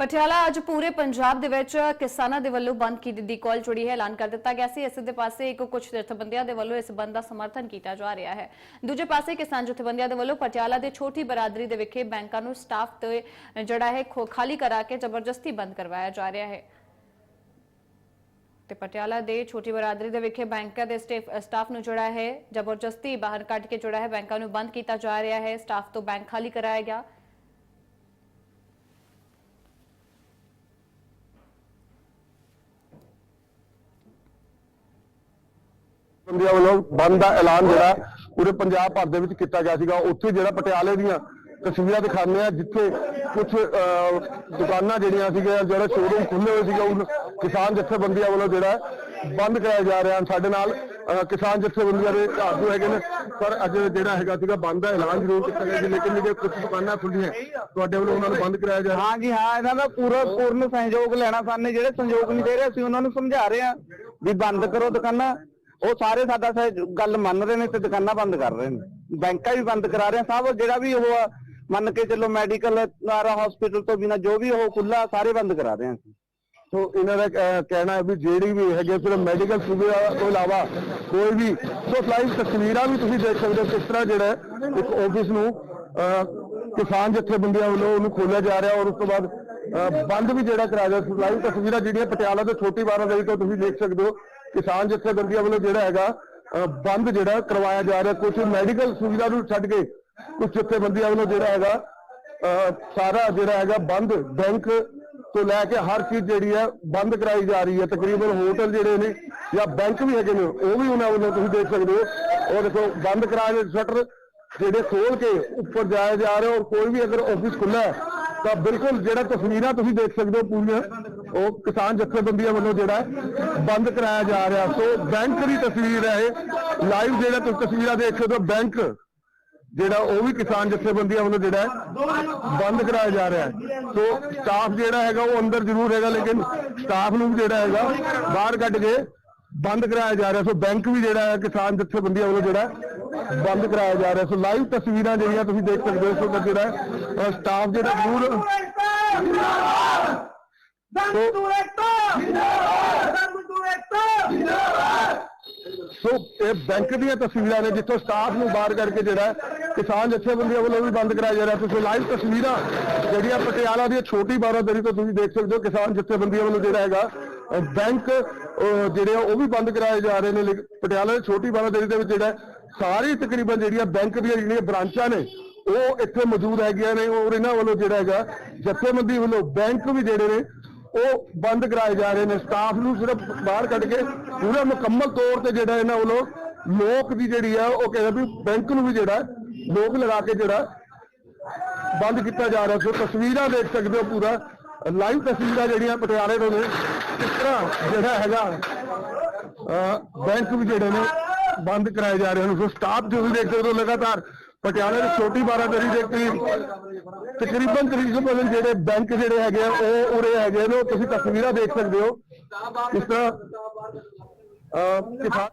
ਪਟਿਆਲਾ ਅੱਜ ਪੂਰੇ ਪੰਜਾਬ ਦੇ ਵਿੱਚ ਕਿਸਾਨਾਂ ਦੇ ਵੱਲੋਂ ਬੰਦ ਕੀਤੀ ਦੀ ਕਾਲ ਜੁੜੀ ਹੈ, ਐਲਾਨ ਕਰ ਦਿੱਤਾ ਗਿਆ ਸੀ। ਇਸ ਦੇ ਪਾਸੇ ਇੱਕ ਕੁਝ ਜਥੇਬੰਦੀਆਂ ਦੇ ਵੱਲੋਂ ਇਸ ਬੰਦ ਦਾ ਸਮਰਥਨ ਕੀਤਾ ਜਾ ਰਿਹਾ ਹੈ। ਦੂਜੇ ਪਾਸੇ ਕਿਸਾਨ ਜਥੇਬੰਦੀਆਂ ਦੇ ਵੱਲੋਂ ਪਟਿਆਲਾ ਦੇ ਛੋਟੀ ਬਰਾਦਰੀ ਦੇ ਵਿਖੇ ਬੈਂਕਾਂ ਨੂੰ ਸਟਾਫ ਤੇ ਜਿਹੜਾ ਹੈ ਖਾਲੀ ਕਰਾ ਕੇ ਜ਼ਬਰਦਸਤੀ ਬੰਦ ਕਰਵਾਇਆ ਜਾ ਰਿਹਾ ਹੈ। ਤੇ ਪਟਿਆਲਾ ਦੇ ਛੋਟੀ ਬਰਾਦਰੀ ਦੇ ਵਿਖੇ ਬੈਂਕਾਂ ਦੇ ਸਟਾਫ ਸਟਾਫ ਨੂੰ ਜਿਹੜਾ ਹੈ ਜ਼ਬਰਦਸਤੀ ਬਾਹਰ ਕੱਢ ਕੇ ਜਿਹੜਾ ਹੈ ਬੈਂਕਾਂ ਨੂੰ ਬੰਦ ਕੀਤਾ ਜਾ ਰਿਹਾ ਹੈ। ਸਟਾਫ ਤੋਂ ਬੈਂਕ ਖਾਲੀ ਕਰਾਇਆ ਗਿਆ। ਬੰਦਿਆਂ ਵੱਲੋਂ ਬੰਦ ਦਾ ਐਲਾਨ ਜਿਹੜਾ ਪੂਰੇ ਪੰਜਾਬ ਭਰ ਦੇ ਵਿੱਚ ਕੀਤਾ ਗਿਆ ਸੀਗਾ। ਉੱਥੇ ਜਿਹੜਾ ਪਟਿਆਲੇ ਦੀਆਂ ਤਸਵੀਰਾਂ ਦਿਖਾਉਂਦੇ ਆ ਜਿੱਥੇ ਕੁਝ ਦੁਕਾਨਾਂ ਜਿਹੜੀਆਂ ਸੀਗੀਆਂ, ਜਿਹੜਾ ਸ਼ੋਰੂਮ ਖੁੱਲੇ ਹੋਏ ਸੀਗੇ, ਉਹ ਕਿਸਾਨ ਜਥੇਬੰਦੀਆਂ ਵੱਲੋਂ ਜਿਹੜਾ ਬੰਦ ਕਰਾਇਆ ਜਾ ਰਿਹਾ। ਸਾਡੇ ਨਾਲ ਕਿਸਾਨ ਜਥੇਬੰਦੀਆਂ ਦੇ ਆਗੂ ਹੈਗੇ ਨੇ, ਪਰ ਅੱਜ ਜਿਹੜਾ ਹੈਗਾ ਸੀਗਾ, ਬੰਦ ਦਾ ਐਲਾਨ ਜ਼ਰੂਰ ਕੀਤਾ ਗਿਆ ਸੀ, ਲੇਕਿਨ ਜਿਹੜੇ ਕੁਝ ਦੁਕਾਨਾਂ ਖੁੱਲੀਆਂ ਤੁਹਾਡੇ ਵੱਲੋਂ ਉਹਨਾਂ ਨੂੰ ਬੰਦ ਕਰਾਇਆ ਜਾ ਰਿਹਾ। ਹਾਂ ਜੀ ਹਾਂ, ਇਹਨਾਂ ਦਾ ਪੂਰਾ ਪੂਰਨ ਸਹਿਯੋਗ ਲੈਣਾ ਸਾਨੇ, ਜਿਹੜੇ ਸਹਿਯੋਗ ਨਹੀਂ ਦੇ ਰਹੇ, ਅਸੀਂ ਉਹਨਾਂ ਨੂੰ ਸਮਝਾ ਰਹੇ ਹਾਂ ਵੀ ਬੰਦ ਕਰੋ ਦੁਕਾਨਾਂ। ਉਹ ਸਾਰੇ ਸਾਡਾ ਸਹਿ- ਗੱਲ ਮੰਨ ਰਹੇ ਨੇ ਤੇ ਦੁਕਾਨਾਂ ਬੰਦ ਕਰ ਰਹੇ ਨੇ। ਬੈਂਕਾਂ ਵੀ ਬੰਦ ਕਰਾ ਰਹੇ ਆ। ਸਭ ਜਿਹੜਾ ਵੀ ਉਹ ਆ, ਮੰਨ ਕੇ ਚੱਲੋ ਮੈਡੀਕਲ ਆਰਾ ਹਸਪੀਟਲ ਤੋਂ ਬਿਨਾ ਜੋ ਵੀ ਉਹ ਖੁੱਲਾ ਸਾਰੇ ਬੰਦ ਕਰਾ ਰਹੇ ਆ ਅਸੀਂ। ਸੋ ਇਹਨਾਂ ਦਾ ਅਹ, ਕਹਿਣਾ ਹੈ ਵੀ ਜਿਹੜੀ ਵੀ ਹੈਗੇ ਸਿਰਫ ਮੈਡੀਕਲ ਸੁਵਿਧਾ ਤੋਂ ਇਲਾਵਾ ਕੋਈ ਵੀ ਸੋ ਲਾਈਵ ਤਸਵੀਰਾਂ ਵੀ ਤੁਸੀਂ ਦੇਖ ਸਕਦੇ ਹੋ ਕਿਸ ਤਰ੍ਹਾਂ ਜਿਹੜਾ ਹੈ ਇੱਕ ਆਫਿਸ ਨੂੰ ਅਹ, ਕਿਸਾਨ ਜਥੇਬੰਦੀਆਂ ਵੱਲੋਂ ਉਹਨੂੰ ਖੋਲਿਆ ਜਾ ਰਿਹਾ ਔਰ ਉਸ ਤੋਂ ਬਾਅਦ ਅਹ, ਬੰਦ ਵੀ ਜਿਹੜਾ ਕਰਾਇਆ ਜਾ ਲਾਈਵ ਤਸਵੀਰਾਂ ਜਿਹੜੀਆਂ ਪਟਿਆਲਾ ਤੋਂ ਛੋਟੀ ਬਾਰਾਦਰੀ ਤੋਂ ਤੁਸੀਂ ਦੇਖ ਸਕਦੇ ਹੋ। ਕਿਸਾਨ ਜਥੇਬੰਦੀਆਂ ਵੱਲੋਂ ਜਿਹੜਾ ਹੈਗਾ ਅਹ, ਬੰਦ ਜਿਹੜਾ ਕਰਵਾਇਆ ਜਾ ਰਿਹਾ ਕੁਝ ਮੈਡੀਕਲ ਸੁਵਿਧਾ ਨੂੰ ਛੱਡ ਕੇ ਕੁਝ ਜਥੇਬੰਦੀਆਂ ਵੱਲੋਂ ਜਿਹੜਾ ਹੈਗਾ ਅਹ, ਸਾਰਾ ਜਿਹੜਾ ਹੈਗਾ ਬੰਦ ਬੈਂਕ ਤੋਂ ਲੈ ਕੇ ਹਰ ਚੀਜ਼ ਜਿਹੜੀ ਹੈ ਬੰਦ ਕਰਾਈ ਜਾ ਰਹੀ ਹੈ। ਤਕਰੀਬਨ ਹੋਟਲ ਜਿਹੜੇ ਨੇ ਜਾਂ ਬੈਂਕ ਵੀ ਹੈਗੇ ਨੇ ਉਹ ਵੀ ਉਹਨਾਂ ਵੱਲੋਂ ਤੁਸੀਂ ਦੇਖ ਸਕਦੇ ਹੋ। ਉਹ ਦੇਖੋ ਬੰਦ ਕਰਾਏ ਨੇ ਸ਼ਟਰ ਜਿਹੜੇ ਖੋਲ ਕੇ ਉੱਪਰ ਜਾਇਆ ਜਾ ਰਿਹਾ ਔਰ ਕੋਈ ਵੀ ਅਗਰ ਆਫਿਸ ਖੁੱਲਾ ਹੈ ਤਾਂ ਬਿਲਕੁਲ ਜਿਹੜਾ ਤਸਵੀਰਾਂ ਤੁਸੀਂ ਦੇਖ ਸਕਦੇ ਹੋ ਪੂਰੀਆਂ ਉਹ ਕਿਸਾਨ ਜਥੇਬੰਦੀਆਂ ਵੱਲੋਂ ਜਿਹੜਾ ਬੰਦ ਕਰਾਇਆ ਜਾ ਰਿਹਾ। ਸੋ ਬੈਂਕ ਦੀ ਤਸਵੀਰ ਹੈ ਇਹ। ਲਾਈਵ ਜਿਹੜਾ ਤੁਸੀਂ ਤਸਵੀਰਾਂ ਦੇਖ ਸਕਦੇ ਹੋ ਬੈਂਕ ਜਿਹੜਾ ਉਹ ਵੀ ਕਿਸਾਨ ਜਥੇਬੰਦੀਆਂ ਵੱਲੋਂ ਜਿਹੜਾ ਬੰਦ ਕਰਾਇਆ ਜਾ ਰਿਹਾ ਹੈ। ਸੋ ਸਟਾਫ ਜਿਹੜਾ ਹੈਗਾ ਉਹ ਅੰਦਰ ਜ਼ਰੂਰ ਹੈਗਾ, ਲੇਕਿਨ ਸਟਾਫ ਨੂੰ ਵੀ ਜਿਹੜਾ ਹੈਗਾ ਬਾਹਰ ਕੱਢ ਕੇ ਬੰਦ ਕਰਾਇਆ ਜਾ ਰਿਹਾ। ਸੋ ਬੈਂਕ ਵੀ ਜਿਹੜਾ ਹੈ, ਕਿਸਾਨ ਜਥੇਬੰਦੀਆਂ ਵੱਲੋਂ ਜਿਹੜਾ ਬੰਦ ਕਰਾਇਆ ਜਾ ਰਿਹਾ। ਸੋ ਲਾਈਵ ਤਸਵੀਰਾਂ ਜਿਹੜੀਆਂ ਤੁਸੀਂ ਦੇਖ ਸਕਦੇ ਹੋ, ਸੋ ਜਿਹੜਾ ਸਟਾਫ ਜਿਹੜਾ ਜ਼ਰੂਰ ਸੋ ਇਹ ਬੈਂਕ ਦੀਆਂ ਤਸਵੀਰਾਂ ਨੇ ਜਿੱਥੋਂ ਸਟਾਫ ਨੂੰ ਬਾਹਰ ਕਰਕੇ ਜਿਹੜਾ ਕਿਸਾਨ ਜਥੇਬੰਦੀਆਂ ਵੱਲੋਂ ਵੀ ਬੰਦ ਕਰਾਇਆ ਜਾ ਰਿਹਾ। ਤੁਸੀਂ ਲਾਈਵ ਤਸਵੀਰਾਂ ਜਿਹੜੀਆਂ ਪਟਿਆਲਾ ਦੀ ਛੋਟੀ ਬਾਰਾਦਰੀ ਤੋਂ ਤੁਸੀਂ ਦੇਖ ਸਕਦੇ ਹੋ ਕਿਸਾਨ ਜਥੇਬੰਦੀਆਂ ਵੱਲੋਂ ਜਿਹੜਾ ਹੈਗਾ ਬੈਂਕ ਜਿਹੜੇ ਆ ਉਹ ਵੀ ਬੰਦ ਕਰਾਏ ਜਾ ਰਹੇ ਨੇ। ਲੇਕਿਨ ਪਟਿਆਲਾ ਦੀ ਛੋਟੀ ਬਾਰਾਦਰੀ ਦੇ ਵਿੱਚ ਜਿਹੜਾ ਸਾਰੀ ਤਕਰੀਬਨ ਜਿਹੜੀਆਂ ਬੈਂਕ ਦੀਆਂ ਜਿਹੜੀਆਂ ਬ੍ਰਾਂਚਾਂ ਨੇ ਉਹ ਇੱਥੇ ਮੌਜੂਦ ਹੈਗੀਆਂ ਨੇ। ਔਰ ਇਹਨਾਂ ਵੱਲੋਂ ਜਿਹੜਾ ਹੈਗਾ ਜਥੇਬੰਦੀ ਵੱਲੋਂ ਬੈਂਕ ਵੀ ਜਿਹੜੇ ਨੇ ਉਹ ਬੰਦ ਕਰਾਏ ਜਾ ਰਹੇ ਨੇ। ਸਟਾਫ ਨੂੰ ਸਿਰਫ ਬਾਹਰ ਕੱਢ ਕੇ ਪੂਰਾ ਮੁਕੰਮਲ ਤੌਰ ਤੇ ਜਿਹੜਾ ਇਹਨਾਂ ਵੱਲੋਂ ਲੋਕ ਦੀ ਜਿਹੜੀ ਆ, ਉਹ ਕਹਿੰਦੇ ਵੀ ਬੈਂਕ ਨੂੰ ਵੀ ਜਿਹੜਾ, ਲੋਕ ਲਗਾ ਕੇ ਜਿਹੜਾ ਬੰਦ ਕੀਤਾ ਜਾ ਰਿਹਾ। ਸੋ ਤਸਵੀਰਾਂ ਦੇਖ ਸਕਦੇ ਹੋ ਪੂਰਾ। ਲਾਈਵ ਤਸਵੀਰਾਂ ਜਿਹੜੀਆਂ ਪਟਿਆਲੇ ਤੋਂ ਨੇ, ਇਸ ਤਰ੍ਹਾਂ ਜਿਹੜਾ ਹੈਗਾ, ਅਹ, ਬੈਂਕ ਵੀ ਜਿਹੜੇ ਨੇ ਬੰਦ ਕਰਾਏ ਜਾ ਰਹੇ ਹਨ। ਸੋ ਸਟਾਫ ਤੁਸੀਂ ਦੇਖ ਸਕਦੇ ਹੋ ਲਗਾਤਾਰ ਪਟਿਆਲੇ ਦੀ ਛੋਟੀ ਬਾਰਾਦਰੀ ਦੇ ਕਰੀਬ, ਤਕਰੀਬਨ ਤਕਰੀਬਨ ਜਿਹੜੇ ਬੈਂਕ ਜਿਹੜੇ ਹੈਗੇ ਆ, ਉਹ ਉਰੇ ਹੈਗੇ ਨੇ ਤੁਸੀਂ ਤਸਵੀਰਾਂ ਦੇਖ ਸਕਦੇ ਹੋ। ਇਸ ਤਰ੍ਹਾਂ ਕਿਸਾਨ